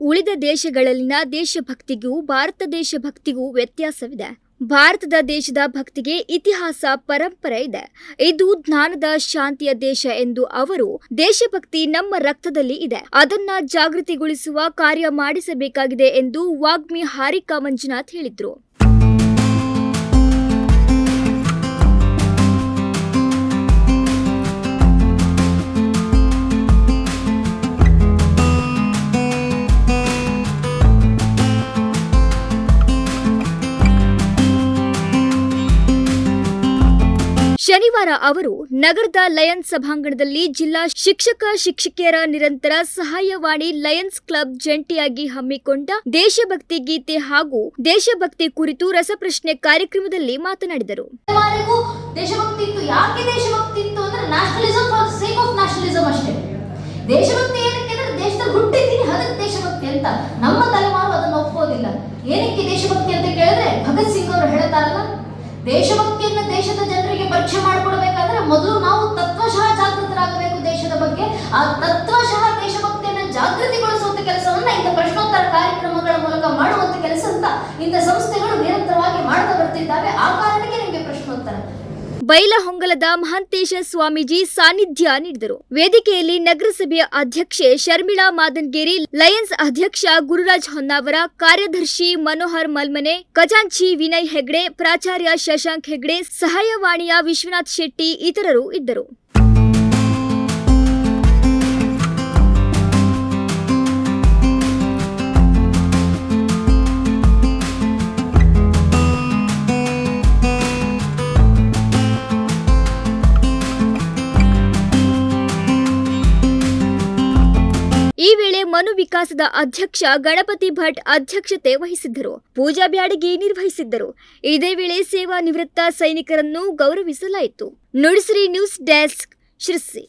ಉಳಿದ ದೇಶಗಳಲ್ಲಿನ ದೇಶಭಕ್ತಿಗೂ, ಭಾರತ ದೇಶಭಕ್ತಿಗೂ ವ್ಯತ್ಯಾಸವಿದೆ. ಭಾರತದ ದೇಶದ ಭಕ್ತಿಗೆ ಇತಿಹಾಸ ಪರಂಪರೆ ಇದೆ. ಇದು ಜ್ಞಾನದ ಶಾಂತಿಯ ದೇಶ ಎಂದು ಅವರು ದೇಶಭಕ್ತಿ ನಮ್ಮ ರಕ್ತದಲ್ಲಿ ಇದೆ. ಅದನ್ನ ಜಾಗೃತಿಗೊಳಿಸುವ ಕಾರ್ಯ ಮಾಡಿಸಬೇಕಾಗಿದೆ ಎಂದು ವಾಗ್ಮಿ ಹಾರಿಕಾ ಮಂಜುನಾಥ್ ಹೇಳಿದ್ರು. ಶನಿವಾರ ಅವರು ನಗರದ ಲಯನ್ಸ್ ಸಭಾಂಗಣದಲ್ಲಿ ಜಿಲ್ಲಾ ಶಿಕ್ಷಕ ಶಿಕ್ಷಕಿಯರ ನಿರಂತರ ಸಹಾಯವಾಣಿ ಲಯನ್ಸ್ ಕ್ಲಬ್ ಜಂಟಿಯಾಗಿ ಹಮ್ಮಿಕೊಂಡ ದೇಶಭಕ್ತಿ ಗೀತೆ ಹಾಗೂ ದೇಶಭಕ್ತಿ ಕುರಿತು ರಸಪ್ರಶ್ನೆ ಕಾರ್ಯಕ್ರಮದಲ್ಲಿ ಮಾತನಾಡಿದರು. ನಮ್ಮ ತಲೆಮಾರು ಅದನ್ನು ಒಪ್ಪೋದಿಲ್ಲ ಏನಕ್ಕೆ ದೇಶಭಕ್ತಿ ಅಂತ ಕೇಳಿದ್ರೆ ಭಗತ್ ಸಿಂಗ್ ಅವರು ಹೇಳ್ತಾರಲ್ಲ ದೇಶಭಕ್ತಿಯನ್ನ ದೇಶದ ಜನರಿಗೆ ಪರಿಚಯ ಮಾಡಿಕೊಡ್ಬೇಕಾದ್ರೆ ಮೊದಲು ನಾವು ತತ್ವಶಃ ಜಾಗೃತರಾಗಬೇಕು ದೇಶದ ಬಗ್ಗೆ. ಆ ತತ್ವಶಃ ದೇಶಭಕ್ತಿಯನ್ನು ಜಾಗೃತಿಗೊಳಿಸುವಂತ ಕೆಲಸವನ್ನ ಇಂಥ ಪ್ರಶ್ನೋತ್ತರ ಕಾರ್ಯಕ್ರಮಗಳ ಮೂಲಕ ಮಾಡುವಂತ ಕೆಲಸ ಅಂತ ಇಂಥ ಸಂಸ್ಥೆಗಳು ನಿರಂತರವಾಗಿ ಮಾಡ್ತಾ ಬರ್ತಿದ್ದಾವೆ. ಆ ಕಾರಣಕ್ಕೆ ನಿಮಗೆ ಪ್ರಶ್ನೋತ್ತರ. ಬೈಲಹೊಂಗಲದ ಮಹಂತೇಶ ಸ್ವಾಮೀಜಿ ಸಾನ್ನಿಧ್ಯ ನೀಡಿದರು. ವೇದಿಕೆಯಲ್ಲಿ ನಗರಸಭೆಯ ಅಧ್ಯಕ್ಷೆ ಶರ್ಮಿಳಾ ಮಾದನ್ಗೇರಿ, ಲಯನ್ಸ್ ಅಧ್ಯಕ್ಷ ಗುರುರಾಜ್ ಹೊನ್ನಾವರ, ಕಾರ್ಯದರ್ಶಿ ಮನೋಹರ್ ಮಲ್ಮನೆ, ಖಜಾಂಚಿ ವಿನಯ್ ಹೆಗ್ಡೆ, ಪ್ರಾಚಾರ್ಯ ಶಶಾಂಕ್ ಹೆಗ್ಡೆ, ಸಹಾಯವಾಣಿಯ ವಿಶ್ವನಾಥ್ ಶೆಟ್ಟಿ ಇತರರು ಇದ್ದರು. ಮನು ವಿಕಾಸದ ಅಧ್ಯಕ್ಷ ಗಣಪತಿ ಭಟ್ ಅಧ್ಯಕ್ಷತೆ ವಹಿಸಿದ್ದರು. ಪೂಜಾ ಬ್ಯಾಡಗಿ ನಿರ್ವಹಿಸಿದ್ದರು. ಇದೇ ವೇಳೆ ಸೇವಾ ನಿವೃತ್ತ ಸೈನಿಕರನ್ನು ಗೌರವಿಸಲಾಯಿತು. Nudisiri news desk Sirsi.